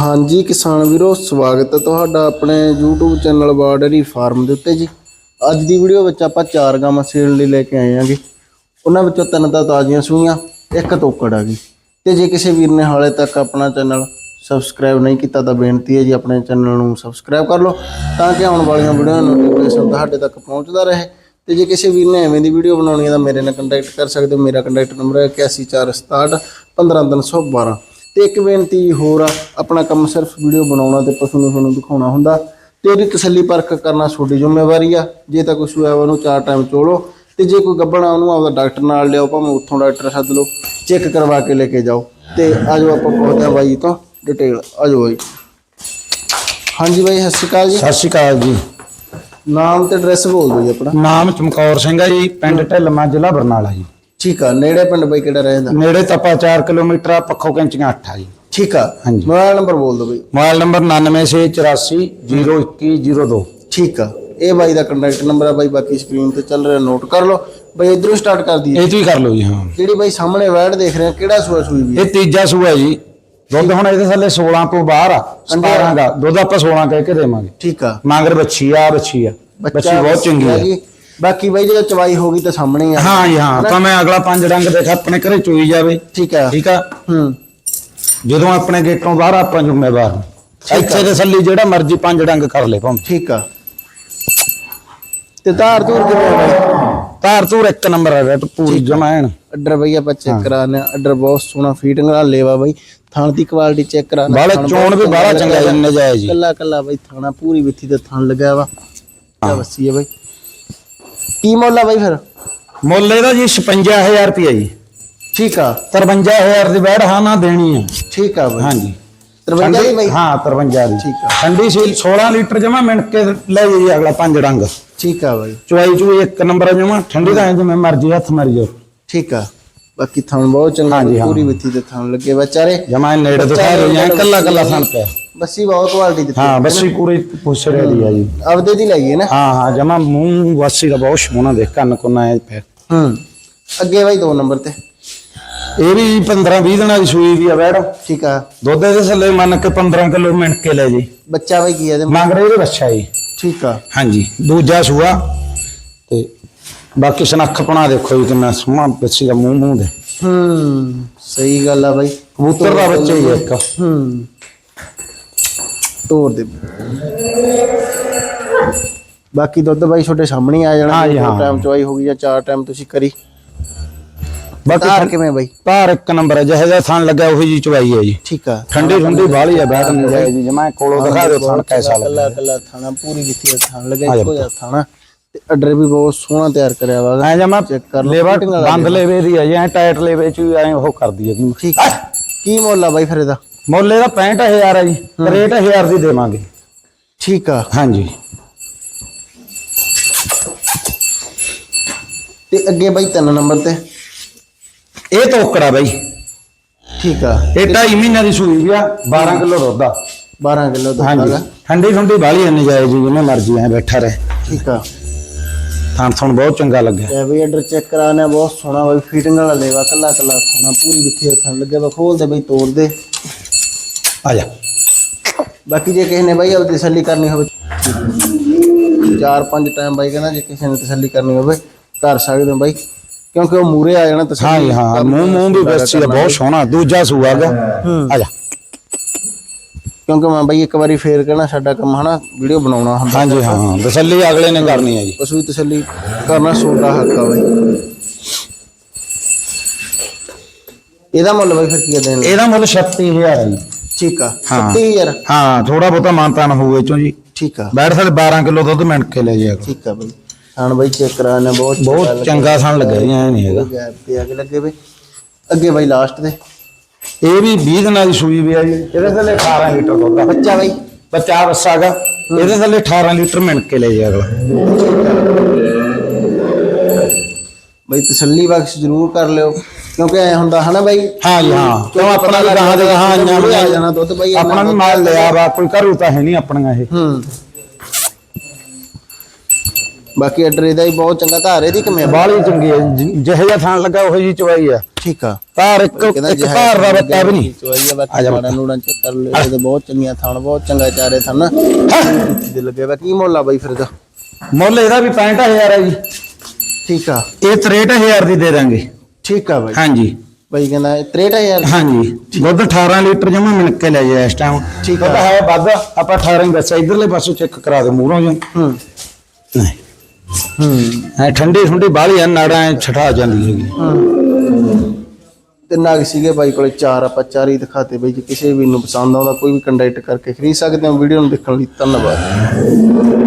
ਹਾਂਜੀ ਕਿਸਾਨ ਵੀਰੋ, ਸਵਾਗਤ ਹੈ ਤੁਹਾਡਾ ਆਪਣੇ YouTube ਚੈਨਲ ਬਾਰਡਰੀ ਫਾਰਮ ਦੇ ਉੱਤੇ ਜੀ। ਅੱਜ ਦੀ ਵੀਡੀਓ ਵਿੱਚ ਆਪਾਂ ਚਾਰ ਗਾਵਾਂ ਸੇਲ ਲਈ ਲੈ ਕੇ ਆਏ ਆਂਗੇ ਉਹਨਾਂ ਵਿੱਚੋਂ ਤਿੰਨ ਤਾਂ ਤਾਜ਼ੀਆਂ ਸੂਈਆਂ, ਇੱਕ ਤੋਕੜ ਆ ਗਈ ਤੇ ਜੇ ਕਿਸੇ ਵੀਰ ਨੇ ਹਾਲੇ ਤੱਕ ਆਪਣਾ ਚੈਨਲ ਸਬਸਕ੍ਰਾਈਬ ਨਹੀਂ ਕੀਤਾ ਤਾਂ ਬੇਨਤੀ ਹੈ ਜੀ ਆਪਣੇ ਚੈਨਲ ਨੂੰ ਸਬਸਕ੍ਰਾਈਬ ਕਰ ਲਓ, ਤਾਂ ਕਿ ਆਉਣ ਵਾਲੀਆਂ ਵੀਡੀਓ ਨੋਟੀਫਿਕੇਸ਼ਨ ਤੁਹਾਡੇ ਤੱਕ ਪਹੁੰਚਦਾ ਰਹੇ। ਤੇ ਜੇ ਕਿਸੇ ਵੀਰ ਨੇ ਐਵੇਂ ਦੀ ਵੀਡੀਓ ਬਣਾਉਣੀ ਹੈ ਤਾਂ ਮੇਰੇ ਨਾਲ ਕੰਟੈਕਟ ਕਰ ਸਕਦੇ ਹੋ। ਮੇਰਾ ਕੰਟੈਕਟ ਨੰਬਰ ਹੈ 8146 15312 ਤੇ ਇੱਕ ਬੇਨਤੀ ਹੋਰ ਆ ਆਪਣਾ ਕੰਮ ਸਿਰਫ ਵੀਡੀਓ ਬਣਾਉਣਾ ਤੇ ਪਸ਼ੂ ਨੂੰ ਤੁਹਾਨੂੰ ਦਿਖਾਉਣਾ ਹੁੰਦਾ ਤੇ ਉਹਦੀ ਤਸੱਲੀ ਪਰਖ ਕਰਨਾ ਤੁਹਾਡੀ ਜ਼ਿੰਮੇਵਾਰੀ ਆ। ਜੇ ਤਾਂ ਕੋਈ ਸੂਆ ਉਹਨੂੰ ਚਾਰ ਟਾਈਮ ਚੋਲੋ ਤੇ ਜੇ ਕੋਈ ਗੱਬਣਾ ਉਹਨੂੰ ਆਪਦਾ ਡਾਕਟਰ ਨਾਲ ਲਿਆਓ ਭਾਵੇਂ ਉੱਥੋਂ ਡਾਕਟਰ ਸੱਦ ਲਓ ਚੈੱਕ ਕਰਵਾ ਕੇ ਲੈ ਕੇ ਜਾਓ। ਤੇ ਆਜੋ ਆਪਾਂ ਪੁੱਛਦੇ ਹਾਂ ਬਾਈ ਤੋਂ ਡਿਟੇਲ ਆਜੋ ਬਾਈ। ਹਾਂਜੀ ਬਾਈ ਸਤਿ ਸ਼੍ਰੀ ਅਕਾਲ ਜੀ। ਸਤਿ ਸ਼੍ਰੀ ਅਕਾਲ ਜੀ। ਨਾਮ ਤੇ ਐਡਰੈਸ ਬੋਲ ਦਿਓ ਜੀ ਆਪਣਾ। ਨਾਮ ਚਮਕੌਰ ਸਿੰਘ ਹੈ ਜੀ ਪਿੰਡ ਢਿਲਮਾ ਜ਼ਿਲ੍ਹਾ ਬਰਨਾਲਾ ਜੀ। ਠੀਕ ਆ ਨੇੜੇ ਪਿੰਡ ਬਾਈ ਕਿਹੜਾ ਰਹਿੰਦਾ? ਨੇੜੇ ਤਪਾ 4 ਕਿਲੋਮੀਟਰ ਆ ਪੱਖੋ ਕੈਂਚੀਆਂ 8 ਆ ਜੀ। ਠੀਕ ਆ ਹਾਂਜੀ। ਮੋਬਾਈਲ ਨੰਬਰ ਬੋਲ ਦਿਓ ਬਾਈ। ਮੋਬਾਈਲ ਨੰਬਰ 9968402102 ਠੀਕ ਆ ਇਹ ਬਾਈ ਦਾ ਕੰਟੈਕਟ ਨੰਬਰ ਆ ਬਾਈ ਬਾਕੀ ਸਕਰੀਨ ਤੇ ਚੱਲ ਰਿਹਾ ਨੋਟ ਕਰ ਲਓ। ਬਾਈ ਇਧਰੋਂ ਸਟਾਰਟ ਕਰ ਦਈਏ। ਇਹ ਤੋਂ ਹੀ ਕਰ ਲਓ ਜੀ ਹਾਂ। ਜਿਹੜੀ ਬਾਈ ਸਾਹਮਣੇ ਵੈੜ ਦੇਖ ਰਹੇ ਆ ਕਿਹੜਾ ਸੂਆ ਸੂਈ ਵੀ? ਇਹ ਤੀਜਾ ਸੂਆ ਜੀ। ਦੁੱਧ ਹੁਣ ਇਹਦੇ ਥੱਲੇ 16 ਤੋਂ ਬਾਹਰ ਆ 17 ਦਾ ਦੁੱਧ ਆਪਾਂ 16 ਕਹਿ ਕੇ ਦੇਵਾਂਗੇ। ਠੀਕ ਆ। ਮਾਂਗਰ ਬੱਚੀ ਆ ਬੱਚੀ ਆ। ਬੱਚੀ ਬਹੁਤ ਚੰਗੀ ਆ। ਬਾਕੀ ਬਾਈ ਜਿਹੜਾ ਚਵਾਈ ਹੋ ਗਈ ਤਾਂ ਸਾਹਮਣੇ ਆ। ਹਾਂ ਜੀ ਹਾਂ। ਤਾਂ ਮੈਂ ਅਗਲਾ ਪੰਜ ਰੰਗ ਦੇਖ ਆਪਣੇ ਘਰੇ ਚੋਈ ਜਾਵੇ। ਠੀਕ ਆ। ਠੀਕ ਆ? ਹੂੰ। ਜਦੋਂ ਆਪਣੇ ਗੇਟੋਂ ਬਾਹਰ ਆਪਾਂ ਜ਼ਿੰਮੇਵਾਰ। ਇੱਥੇ ਦੇ ਥੱਲੇ ਜਿਹੜਾ ਮਰਜ਼ੀ ਪੰਜ ਰੰਗ ਕਰ ਲੈ ਭਾਵੇਂ। ਠੀਕ ਆ। ਤੇ ਧਾਰ ਧੂਰ ਕਿਵੇਂ ਆ ਬਾਈ? ਧਾਰ ਧੂਰ ਇੱਕ ਨੰਬਰ ਆ ਰੇਟ ਪੂਰੀ ਜਮਾਇਣ। ਅੱਡਰ ਬਈ ਆਪਾਂ ਚੈੱਕ ਕਰਾਣੇ ਅੱਡਰ ਬਹੁਤ ਸੋਹਣਾ ਫੀਟਿੰਗ ਵਾਲਾ ਲੇਵਾ ਬਾਈ। ਥਣ ਦੀ ਕੁਆਲਿਟੀ ਚੈੱਕ ਕਰਾਣਾ ਬਾਹਲਾ ਚੋਣ ਵੀ ਬਾਹਲਾ ਚੰਗਾ ਜੀ ਨਜਾਇਜ਼ ਜੀ ਕੱਲਾ ਕੱਲਾ ਬਾਈ ਥਾਣਾ ਪੂਰੀ ਵਿੱਥੀ ਤੇ ਥਣ ਲੱਗਿਆ ਵਾ। ਕਿਆ ਵਸੀ ਹੈ ਬਾਈ। ਕੀ ਮੁੱਲ ਆ ਬਾਈ ਫਿਰ? ਮੁੱਲ ਇਹਦਾ ਜੀ 56000 ਰੁਪਏ ਜੀ। ਠੀਕ ਆ। 53000 ਦੀ ਬੈੜ ਹਾਂ ਨਾ ਦੇਣੀ ਹੈ ਠੀਕ ਆ ਬਾਈ। ਹਾਂਜੀ। 53 ਦੀ ਬਾਈ? ਹਾਂ 53 ਦੀ। ਠੀਕ ਆ। ਠੰਡੀ ਸੀਲ 16 ਲੀਟਰ ਜਮਾ ਮਿੰਟ ਕੇ ਲੈ ਜੀ ਅਗਲਾ ਪੰਜ ਰੰਗ। ਠੀਕ ਆ ਬਾਈ। ਚੁਆਈ ਚੂਈ ਇੱਕ ਨੰਬਰ ਜਮਾ ਠੰਡੀ ਦਾ ਜਿਵੇਂ ਮਰਜ਼ੀ ਹੱਥ ਮਾਰੀ ਜਾਓ ਠੀਕ ਆ। ਬਾਕੀ ਥਣ ਬਹੁਤ ਚੰਗਾ। ਪੂਰੀ ਵਿੱਥੀ ਤੇ ਥਣ ਲੱਗੇ। ਵਿਚਾਰੇ ਜਮਾ ਨੇੜੇ ਦਿਖਾ ਰਹੀ ਹੈ ਕੱਲਾ ਕੱਲਾ ਸਣ ਪਿਆ ਬੱਸੀ ਬਹੁਤ ਕੁਆਲਿਟੀ ਦਿੱਤੀ ਹਾਂ ਬੱਸੀ ਪੂਰੀ ਪੁੱਛ ਰਹੀ ਆ ਜੀ। ਆਪਦੇ ਦੀ ਹੈ ਨਾ? ਹਾਂ ਹਾਂ ਜਮਾ ਮੂੰਹ ਵਾਸੀ ਦਾ ਬਹੁਤ ਸੋਹਣਾ ਦੇਖ ਕੰਨ ਕੋਨਾ ਐ ਪਿਆ ਹੂੰ ਅੱਗੇ ਬਾਈ ਦੋ ਨੰਬਰ ਤੇ। ਇਹ ਵੀ 15 20 ਦਿਨਾਂ ਦੀ ਸੂਈ ਵੀ ਆ ਬੈੜ ਠੀਕ ਆ। ਦੁੱਧ ਦੇ ਥੱਲੇ ਮੰਨ ਕੇ 15 ਕਿਲੋ ਮਿੰਟ ਕੇ ਲੈ ਜੀ। ਬੱਚਾ ਬਾਈ ਕੀ ਹੈ ਇਹਦੇ ਮੰਗ ਰਹੇ ਇਹਦੇ ਬੱਚਾ ਜੀ। ਠੀਕ ਆ। ਹਾਂਜੀ ਦੂਜਾ ਸੂਆ। ਤੇ ਬਾਕੀ ਸਨੱਖਪਣਾ ਦੇਖੋ ਜੀ ਕਿੰਨਾ ਸੋਹਣਾ ਬੱਚੀ ਦਾ ਮੂੰਹ ਮੂੰਹ ਦੇ। ਹੂੰ ਸਹੀ ਗੱਲ ਆ ਬਾਈ। ਕਬੂਤਰ ਦਾ ਬੱਚਾ ਹੀ ਹੈ ਇੱਕ। ਹੂੰ। ਤੋੜ ਦੇ। ਬਾਕੀ ਦੁੱਧ ਬਾਈ ਛੋਟੇ ਸਾਹਮਣੇ ਹੀ ਆ ਜਾਣਾ ਹਾਂ ਜੀ, ਹਾਂ। ਟਾਈਮ ਚਵਾਈ ਹੋ ਗਈ ਜਾਂ ਚਾਰ ਟਾਈਮ ਤੁਸੀਂ ਕਰੀ। ਬਾਕੀ ਧਾਰ ਕਿਵੇਂ ਬਾਈ? ਭਾਰ ਇੱਕ ਨੰਬਰ ਹੈ ਜਿਹੇ ਜਿਹਾ ਥਣ ਲੱਗਾ ਉਹੀ ਜੀ ਚਵਾਈ ਹੈ ਜੀ। ਠੀਕ ਆ। ਠੰਡੀ ਠੰਡੀ ਬਾਹਲੀ ਹੈ ਬੈਠ ਨਹੀਂ ਜਾਏ ਜੀ ਜਮਾ ਕੋਲੋਂ ਦਿਖਾ ਦਿਓ ਥਣ ਕੈਸਾ ਕੱਲਾ ਲੱਗਾ ਕੱਲਾ ਥਾਣਾ ਪੂਰੀ ਦਾ ਥਾਣ ਆ ਲੱਗਾ ਇੱਕੋ ਜਿਹਾ ਥਾਣਾ। ਤੇ ਆਰਡਰ ਵੀ ਬਹੁਤ ਸੋਹਣਾ ਤਿਆਰ ਕਰਿਆ ਵਾ। ਐ ਜਮਾ ਚੈੱਕ ਕਰ ਲਓ ਲੇਵਾ ਬੰਦ ਲੇਵੇ। ਦੀ ਹੈ ਜੀ ਐ ਲੇਵੇ ਚ ਐ ਉਹ ਕਰਦੀ ਹੈ ਜੀ ਠੀਕ ਆ। ਕੀ ਮੁੱਲ ਆ ਬਾਈ ਫਿਰ ਇਹਦਾ? ਮੁੱਲ ਇਹਦਾ 65000 ਹੈ ਜੀ ਰੇਟ 1000 ਦੀ ਦੇਵਾਂਗੇ। ਠੀਕ ਆ। ਹਾਂਜੀ। ਤੇ ਅੱਗੇ ਬਾਈ ਤਿੰਨ ਨੰਬਰ ਤੇ? ਇਹ ਤੋਕੜਾ ਬਾਈ। ਠੀਕ ਆ। ਇਹ 2.5 ਮਹੀਨਿਆਂ ਦੀ ਸੂਈ ਵੀ ਆ 12 ਕਿਲੋ ਦੁੱਧ ਆ। 12 ਕਿਲੋ ਦੁੱਧ ਹਾਂਜੀ। ਠੰਡੀ ਠੰਡੀ ਬਾਹਲੀ ਐ ਨਜਾਇਜ਼ ਜੀ ਜਿਵੇਂ ਮਰਜ਼ੀ ਐ ਬੈਠਾ ਰਹੇ। ਠੀਕ ਆ। ਥਣ ਥਣ ਬਹੁਤ ਚੰਗਾ ਲੱਗਿਆ। ਇਹ ਵੀ ਆਰਡਰ ਚੈੱਕ ਕਰਾਣਾ ਬਹੁਤ ਸੋਹਣਾ ਬਾਈ ਫਿਟਿੰਗ ਵਾਲਾ ਲੇਵਾ ਕੱਲਾ ਕੱਲਾ ਖਾਣਾ ਪੂਰੀ ਵਿੱਥੀ ਥਣ ਲੱਗਿਆ ਵਾ ਖੋਲ ਦੇ ਬਾਈ ਤੋੜ ਦੇ ਆ ਜਾ ਬਾਕੀ ਜੇ ਕਿਸੇ ਨੇ ਬਾਈ ਆਪਦੀ ਤਸੱਲੀ ਕਰਨੀ ਹੋਵੇ ਚਾਰ ਪੰਜ ਟਾਈਮ ਬਾਈ ਕਹਿੰਦਾ ਜੇ ਕਿਸੇ ਨੇ ਤਸੱਲੀ ਕਰਨੀ ਹੋਵੇ ਕਰ ਸਕਦੇ ਹੋ ਬਾਈ ਕਿਉਂਕਿ ਉਹ ਮੂਰੇ ਆ ਜਾਣਾ ਤਸੱਲੀ ਹਾਂ ਜੀ ਹਾਂ ਕਰਨਾ ਮੂੰਹ ਮੂੰਹ ਵੀ ਬੱਚੀ ਦਾ ਬਹੁਤ ਸੋਹਣਾ ਦੂਜਾ ਸੂਆ ਗਾ। ਆ ਜਾ ਕਿਉਂਕਿ ਮੈਂ ਬਾਈ ਇੱਕ ਵਾਰੀ ਫੇਰ ਕਹਿਣਾ ਸਾਡਾ ਕੰਮ ਹਨਾ ਵੀਡੀਓ ਬਣਾਉਣਾ ਹੁੰਦਾ ਹਾਂਜੀ ਹਾਂ ਹਾਂ ਤਸੱਲੀ ਅਗਲੇ ਨੇ ਕਰਨੀ ਹੈ ਜੀ ਉਸ ਵੀ ਤਸੱਲੀ ਕਰਨਾ ਸੋਡਾ ਹੱਕ ਆ ਬਾਈ ਇਹਦਾ ਮੁੱਲ ਬਾਈ ਫਿਰ ਕੀ ਆ ਦੇਣ? ਇਹਦਾ ਮੁੱਲ 36000 ਹੈ ਜੀ ਠੀਕ ਆ। ਹਾਂ। 30000 ਹਾਂ ਥੋੜਾ ਬਹੁਤਾ ਮਾਨਤਾਨ ਹੋਵੇ ਚੋਂ ਜੀ। ਠੀਕ ਆ। ਬੈਠ ਸਾਡੇ 12 ਕਿਲੋ ਦੁੱਧ ਮਿੰਟ ਕੇ ਲੈ ਜਾਇਆ ਕਰੋ। ਠੀਕ ਆ ਬਾਈ। ਹਾਂ ਬਾਈ ਚੈੱਕ ਕਰਾਣਾ ਬਹੁਤ ਬਹੁਤ। ਚੰਗਾ ਸਣ ਲੱਗਿਆ ਜੀ ਐ ਨਹੀਂ ਹੈਗਾ। ਗੈਪ ਤੇ ਅੱਗੇ ਲੱਗੇ ਵੇ ਅੱਗੇ ਬਾਈ ਲਾਸਟ ਦੇ ਇਹ ਵੀ 20 ਦਿਨਾਂ ਦੀ ਸੂਈ ਵੀ ਆ ਜੀ। ਇਹਦੇ ਥੱਲੇ 18 ਲੀਟਰ ਦੁੱਧ ਆ। ਬੱਚਾ ਬਾਈ। ਬੱਚਾ ਵਸਾਗਾ ਇਹਦੇ ਥੱਲੇ 18 ਲੀਟਰ ਮਿੰਟ ਕੇ ਲੈ ਜਾਇਆ ਅਗਲਾ ਬਾਈ ਤਸੱਲੀ ਬਖਸ਼ ਜ਼ਰੂਰ ਕਰ ਲਿਓ। ਕਿਉਂਕਿ ਐ ਹੁੰਦਾ ਹਨਾ ਬਾਈ? ਹਾਂ ਜੀ ਹਾਂ। ਕਿਉਂ ਆਪਣਾ ਵੀ ਗਾਹਾਂ ਦੇ ਗਾਹਾਂ ਆਈਆਂ ਮੂਹਰੇ ਆ ਜਾਣਾ ਦੁੱਧ ਬਾਈ ਆਪਣਾ ਵੀ ਮਾਲ ਲਿਆ ਵਾ ਕੋਈ ਕਰੂ ਤਾਂ ਹੈ ਨਹੀਂ ਆਪਣੀਆਂ ਇਹ। ਹੂੰ। ਬਾਕੀ ਆਰਡਰ ਇਹਦਾ ਹੀ ਬਹੁਤ ਚੰਗਾ ਧਾਰ ਇਹਦੀ ਕਿਵੇਂ ਆ? ਬਾਲੀ ਚੰਗੀ ਹੈ। ਜਿਹੋ ਜਿਹਾ ਥਾਂ ਲੱਗਾ ਉਹੋ ਜੀ ਚਵਾਈ ਆ। ਠੀਕ ਆ। ਧਾਰ ਇੱਕ ਧਾਰ ਦਾ ਬੱਤਾ ਵੀ ਨਹੀਂ। ਚੋਈ ਆ ਆ ਬਾਕੀ ਮਾੜਾ ਨੂੜਾਂ ਚ ਕਰ ਲੈ ਇਹਦੇ ਬਹੁਤ ਚੰਗੀਆਂ ਥਣ ਬਹੁਤ ਚੰਗਾ ਚਾਰੇ ਥਣ ਦੇ ਲੱਗੇ ਵਾ ਕੀ ਮੁੱਲ ਆ ਬਾਈ ਫਿਰ ਇਹਦਾ? ਮੁੱਲ ਇਹਦਾ ਵੀ 65000 ਹੈ ਜੀ। ਠੀਕ ਆ। ਇਹ 63000 ਦੀ ਦੇ ਦਾਂਗੇ। ਠੀਕ ਆ ਬਾਈ। ਹਾਂਜੀ। ਬਾਈ ਕਹਿੰਦਾ ਇਹ 63000 ਹਾਂਜੀ। ਦੁੱਧ 18 ਲੀਟਰ ਜਮਾ ਮਿਲ ਕੇ ਲੈ ਜਾਏ ਇਸ ਟਾਈਮ ਠੀਕ ਆ। ਹੈ ਵੱਧ ਆਪਾਂ 18 ਹੀ ਦੱਸਿਆ ਇਧਰਲੇ ਪਾਸੋਂ ਚੈੱਕ ਕਰਾ ਦੇ ਮੂਹਰੋਂ ਜੀ। ਹੂੰ। ਨਹੀਂ। ਹੂੰ। ਐ ਠੰਡੀ ਠੰਡੀ ਬਾਹਲੀ ਆ ਨਾੜਾਂ ਛਠਾ ਜਾਂਦੀ ਹੈਗੀ। ਤੇ ਨਗ ਸੀਗੇ ਬਾਈ ਕੋਲੇ ਚਾਰ ਆਪਾਂ ਚਾਰ ਹੀ ਦਿਖਾਤੇ ਬਾਈ ਜੇ। ਕਿਸੇ ਵੀ ਨੂੰ ਪਸੰਦ ਆਉਂਦਾ ਕੋਈ ਵੀ ਕੰਟੈਕਟ ਕਰਕੇ ਖਰੀਦ ਸਕਦੇ ਹੋ। ਵੀਡੀਓ ਨੂੰ ਦੇਖਣ ਲਈ ਧੰਨਵਾਦ।